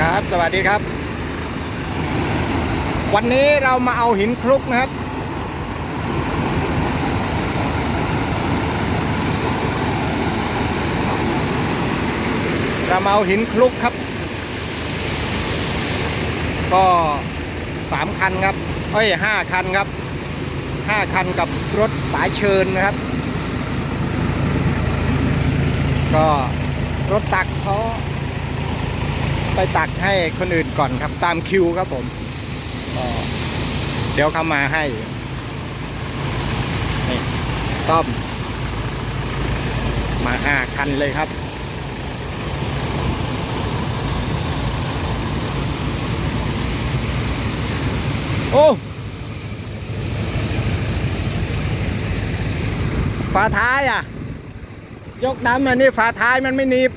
ครับ สวัสดีครับ วันนี้เรามาเอาหินคลุกนะครับ เรามาเอาหินคลุกครับ ก็สามคันครับเอ้ยห้าคันครับห้าคันกับรถสายเชิญนะครับ ก็รถตักเขา ไปตักให้คนอื่นก่อนครับ ตามคิวครับผมเดี๋ยวเขามาให้ นี่ต้อม มาห้าคันเลยครับโอ้ฝาท้ายอะ ยกน้ำมานี่ฝาท้ายมันไม่หนีบ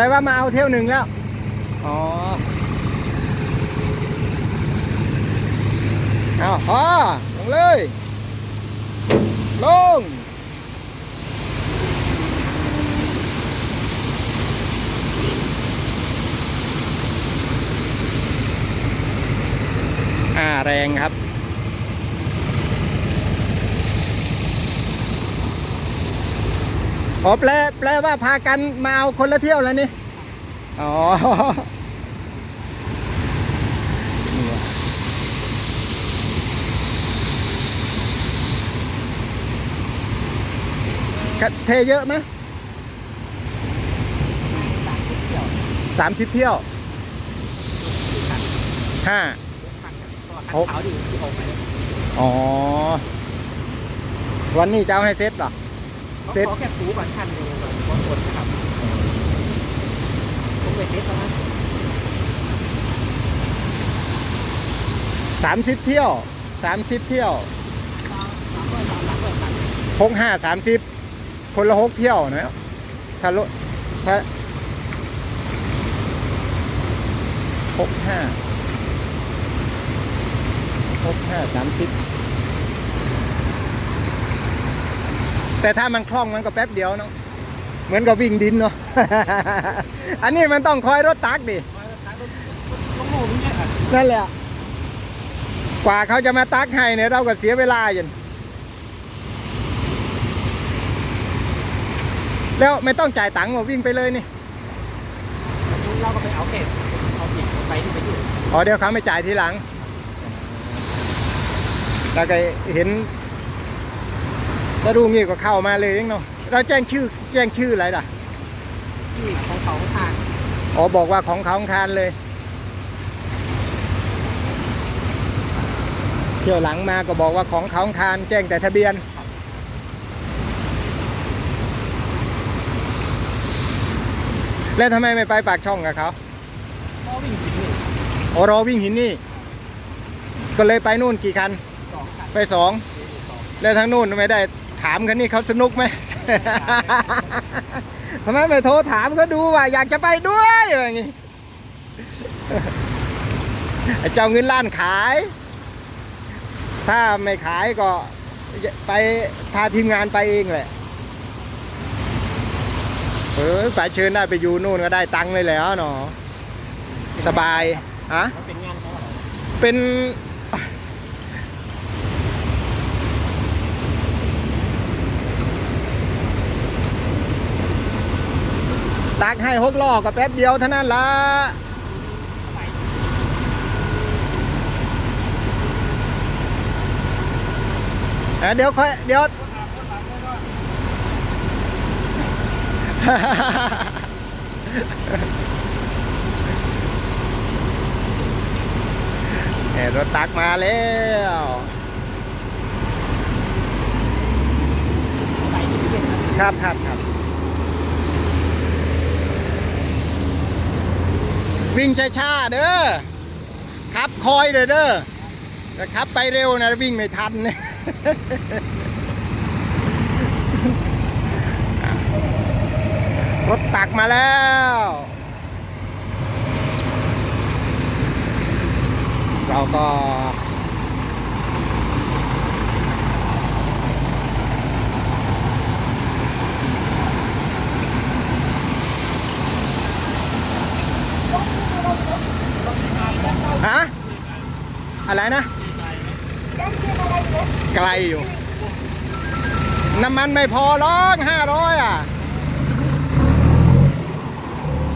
แปลว่ามาเอาเที่ยวหนึ่งแล้ว อ๋อ เอาพอลงเลย ลง อ่า แรงครับ อ๋อแปลแปลว่าพากันมาเอาคนละเที่ยวแล้วนี่ อ๋อนี่ว่ะกะเทเยอะไหมสามสิบเที่ยวห้าคันขาวดีที่ออกไปอ๋อ วันนี้จะเอาให้เซ็ตเหรอ เซ็ตขอแค่ปูก่อนคันหนึงก่อนก่อนกดนะครับผมไปเซ็ตแล้วนะสามสิบเที่ยวสามสิบเที่ยวสามร้อยสามร้อยคันหกห้าสามสิบคนละหกเที่ยวนะถ้ารถถ้าหกห้าหกห้าสามสิบ แต่ถ้ามันคล่องมันก็แป๊บเดียวเนาะเหมือนกับวิ่งดินเนาะ อันนี้มันต้องคอยรถตักดิต้องโง่ไม่ใช่อะนั่นแหละ กว่าเขาจะมาตักให้เนี่ยเราก็เสียเวลาอยู่แล้วไม่ต้องจ่ายตังค์หรอกวิ่งไปเลยนี่เราก็ไปเอาเก็บเอาเก็บไปที่ไปอยู่อ๋อเดี๋ยวเขาไม่จ่ายทีหลังแล้วก็เห็น ถ้าดูงี้ก็เข้ามาเลยเองเนาะเราแจ้งชื่อแจ้งชื่ออะไรล่ะที่ของเขาทางอ๋อบอกว่าของเขาของทานเลยเที่ยวหลังมาก็บอกว่าของเขาของทานแจ้งแต่ทะเบียนแล้วทำไมไม่ไปปากช่องกับเขาก็วิ่งผิดนี่อ๋อรอวิ่งหินนี่ ก็เลยไปนู่นกี่คันสองคันไปสองสอง แล้วทางนู่นไม่ได้ ถามคันนี้เขาสนุกไหมทำไมไม่โทรถามเขาดูว่า อยากจะไปด้วยอย่างงี้ไอ้เจ้าเงินล้านขาย ถ้าไม่ขายก็ไปพาทีมงานไปเองแหละเออสายเชิญได้ไปอยู่นู่นก็ได้ตังค์เลยแล้วเนาะสบายฮะมันเป็นงานเขาอะไรเป็น ตักให้หกล้อก็แป๊บเดียวเท่านั้นละเดี๋ยวค่อยเดี๋ยวเอ้ยรถตักมาแล้วครับครับครับ วิ่งช้าๆเด้อขับคอยเด้อเด้อแต่ขับไปเร็วนะวิ่งไม่ทันเนี่ยรรถตักมาแล้วเราก็ ฮะอะไรนะ ไกลอยู่ น้ำมันไม่พอร้องห้าร้อยอะ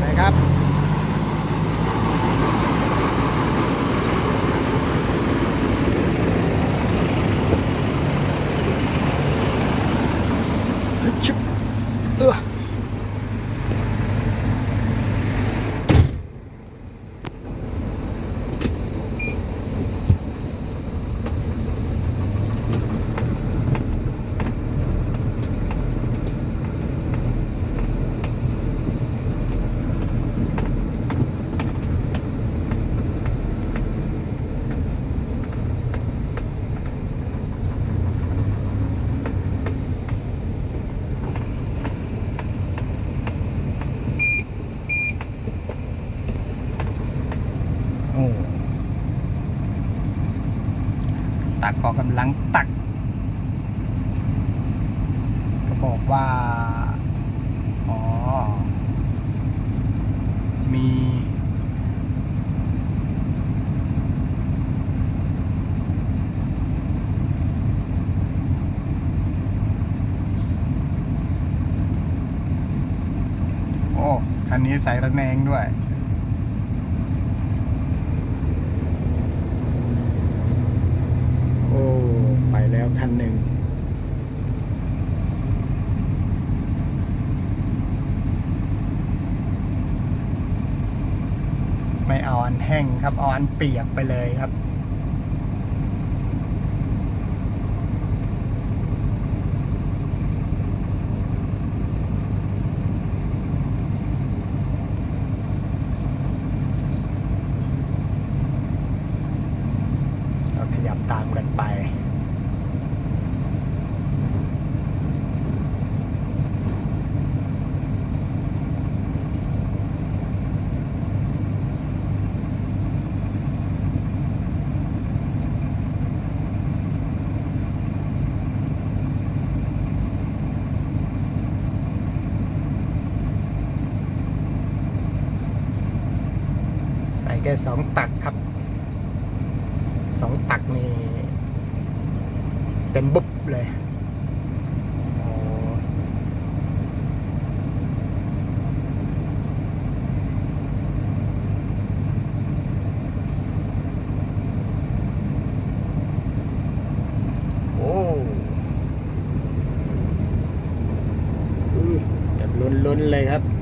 นะครับ ชึบเออโอ้ ตักก็กำลังตัก ก็บอกว่า อ๋อ มี โอ้ คันนี้ใส่ระแนงด้วย โอ้ ไปแล้วคันหนึ่งไม่เอาอันแห้งครับ เอาอันเปียกไปเลยครับ ก็ขยับตามกันไป ใส่แค่สองตักครับสองตักนี่เต็มบุบเลยโอ้โอ้อื้อแบบล้นๆเลยครับ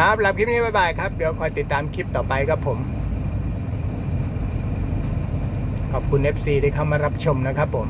ครับรับคลิปนี้บ๊ายบายครับ เดี๋ยวคอยติดตามคลิปต่อไปครับผม ขอบคุณ FC ที่เข้ามารับชมนะครับผม